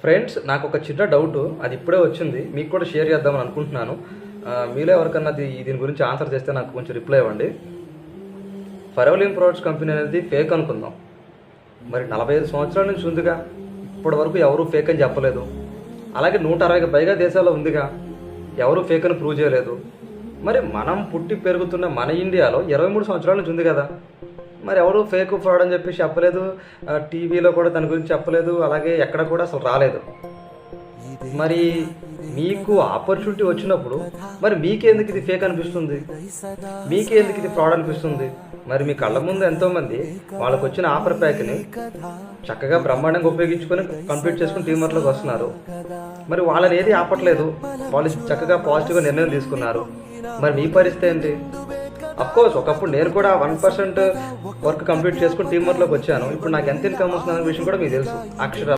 Friends నాకు ఒక చిన్న డౌట్ అది ఇప్పుడే వచ్చింది. మీకు కూడా షేర్ చేద్దామని అనుకుంటున్నాను. మీలో ఎవరికన్నా దీని గురించి ఆన్సర్ చేస్తే నాకు కొంచెం రిప్లై ఇవ్వండి. ఫెరోలియం ప్రొడక్ట్స్ కంపెనీ అనేది ఫేక్ అనుకుందాం. మరి నలభై ఐదు సంవత్సరాల నుంచి ఉందిగా. ఇప్పటి వరకు ఎవరూ ఫేక్ అని చెప్పలేదు. అలాగే నూట అరవైకి పైగా దేశాల్లో ఉందిగా. ఎవరూ ఫేక్ అని ప్రూవ్ చేయలేదు. మరి మనం పుట్టి పెరుగుతున్న మన ఇండియాలో ఇరవై మూడు సంవత్సరాల నుంచి ఉంది కదా. మరి ఎవరు ఫేక్ ఫ్రాడ్ అని చెప్పేసి చెప్పలేదు. టీవీలో కూడా దాని గురించి చెప్పలేదు. అలాగే ఎక్కడ కూడా అసలు రాలేదు. మరి మీకు ఆపర్చునిటీ వచ్చినప్పుడు మరి మీకెందుకు ఇది ఫేక్ అనిపిస్తుంది? మీకెందుకు ఇది ఫ్రాడ్ అనిపిస్తుంది? మరి మీ కళ్ళ ముందు ఎంతో మంది వాళ్ళకు వచ్చిన ఆఫర్ ప్యాక్ని చక్కగా బ్రహ్మాండంగా ఉపయోగించుకొని కంప్లీట్ చేసుకుని టీమర్లోకి వస్తున్నారు. మరి వాళ్ళని ఏది ఆపట్లేదు? వాళ్ళు చక్కగా పాజిటివ్గా నిర్ణయం తీసుకున్నారు. మరి మీ పరిస్థితి ఏంటి? కోర్స్ ఒకప్పుడు నేను కూడా వన్ పర్సెంట్ వర్క్ కంప్లీట్ చేసుకుని టీమ్ వర్క్లోకి వచ్చాను. ఇప్పుడు నాకు ఎంత ఇన్కమ్ వస్తుంది అనే విషయం కూడా మీకు తెలుసు. అక్షర